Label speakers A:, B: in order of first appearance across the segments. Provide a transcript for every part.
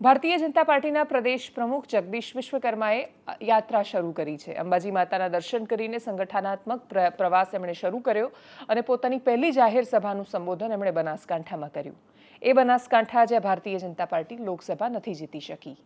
A: ભારતીય જનતા પાર્ટીના પ્રદેશ પ્રમુખ જગદીશ વિશ્વકર્માએ યાત્રા શરૂ કરી છે. અંબાજી માતાના દર્શન કરીને સંગઠનાત્મક પ્ર- પ્રવાસ એમણે શરૂ કર્યો અને પોતાની પહેલી જાહેર સભાનું સંબોધન એમણે બનાસકાંઠામાં કર્યું. એ બનાસકાંઠા જ્યાં ભારતીય જનતા પાર્ટી લોકસભા નથી જીતી શકી.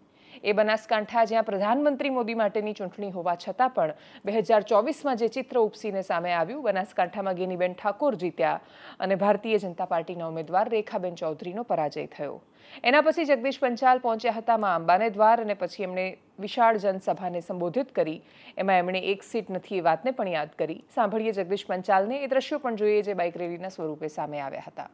A: એ બનાસકાંઠા જ્યાં પ્રધાનમંત્રી મોદી માટેની ચૂંટણી હોવા છતાં પણ બે હજાર ચોવીસમાં જે ચિત્ર ઉપસીને સામે આવ્યું, બનાસકાંઠામાં ગેનીબેન ઠાકોર જીત્યા અને ભારતીય જનતા પાર્ટીના ઉમેદવાર રેખાબેન ચૌધરીનો પરાજય થયો. એના પછી જગદીશ પંચાલ પહોંચ્યા હતા મા અંબાને દ્વાર અને પછી એમણે વિશાળ જનસભાને સંબોધિત કરી. એમાં એમણે એક સીટ નથી એ વાતને પણ યાદ કરી. સાંભળીએ જગદીશ પંચાલને એ દ્રશ્યો પણ જોઈએ જે બાઇક રેલીના સ્વરૂપે સામે આવ્યા હતા.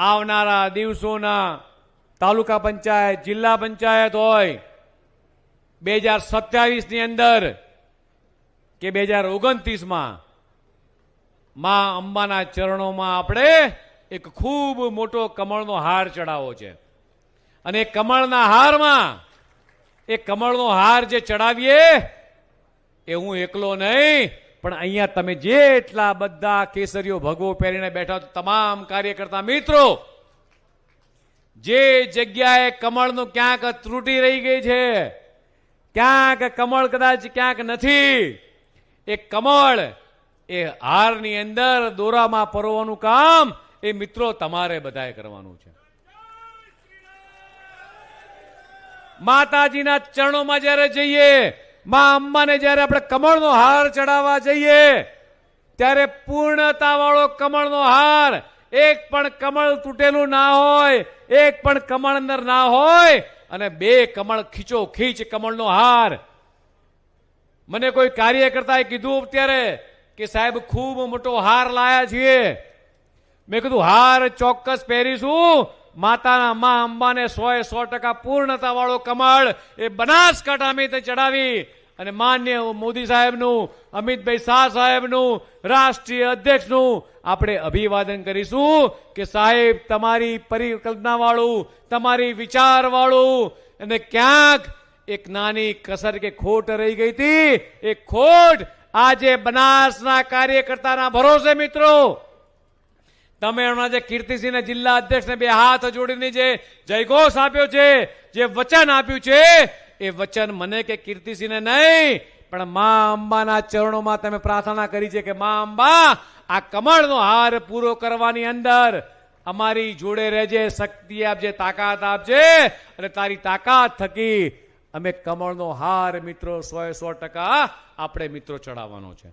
B: આવનારા દિવસોના તાલુકા પંચાયત, જિલ્લા પંચાયત હોય, બે હજાર સત્યાવીસની અંદર કે બે હજાર ઓગણત્રીસમાં, માં અંબાના ચરણોમાં આપણે એક ખૂબ મોટો કમળનો હાર ચડાવવો છે. અને કમળના હારમાં, એ કમળનો હાર જે ચડાવીએ, એ હું એકલો નહીં પણ અહીંયા તમે જેટલા બધા કેસરીઓ ભગવો પહેરીને બેઠા તમામ કાર્યકર્તા મિત્રો, જે જગ્યાએ કમળનું ક્યાંક ત્રુટી રહી ગઈ છે, ક્યાંક કમળ કદાચ ક્યાંક નથી, એ કમળ એ હારની અંદર દોરામાં પરોવાનું કામ એ મિત્રો તમારે બધાએ કરવાનું છે. માતાજીના ચરણોમાં જ્યારે જઈએ મા અંબાને જ્યારે આપણે કમળનો હાર ચડાવવા જઈએ, ત્યારે પૂર્ણતા વાળો કમળનો હાર, એક પણ કમળ તૂટેલું ના હોય, એક પણ કમળ અંદર ના હોય, અને બે કમળ ખીચો ખીચ કમળનો હાર. મને કોઈ કાર્યકર્તાએ કીધું અત્યારે કે સાહેબ, ખૂબ મોટો હાર લાયા છીએ. મેં કીધું, હાર ચોક્કસ પહેરીશું. માતાના મા અંબાને સો એ સો ટકા પૂર્ણતા વાળો કમળ એ બનાસકાંઠા અમે તે ચડાવી. અને માન્ય મોદી સાહેબનું, અમિતભાઈ શાહ સાહેબનું, રાષ્ટ્રીય અધ્યક્ષનું આપણે અભિવાદન કરીશું કે સાહેબ, તમારી પરિકલ્પનાવાળું, તમારી વિચારવાળું અને ક્યાંક એક નાની કસર કે ખોટ રહી ગઈ હતી, એ ખોટ આજે બનાસના કાર્યકર્તાના ભરોસે મિત્રો. તમે હમણાં જે કીર્તિસિંહના જિલ્લા અધ્યક્ષને બે હાથ જોડીને જે જયઘોષ આપ્યો છે, જે વચન આપ્યું છે એ વચન મને કે કીર્તિસિંહને નહીં, પણ મા અંબાના ચરણોમાં તમે પ્રાર્થના કરી છે કે મા અંબા, આ કમળનો હાર પૂરો કરવાની અંદર અમારી જોડે રહેજે, શક્તિ આપજે, તાકાત આપજે, અને તારી તાકાત થકી અમે કમળનો હાર મિત્રો સો સો ટકા આપણે મિત્રો ચડાવવાનો છે.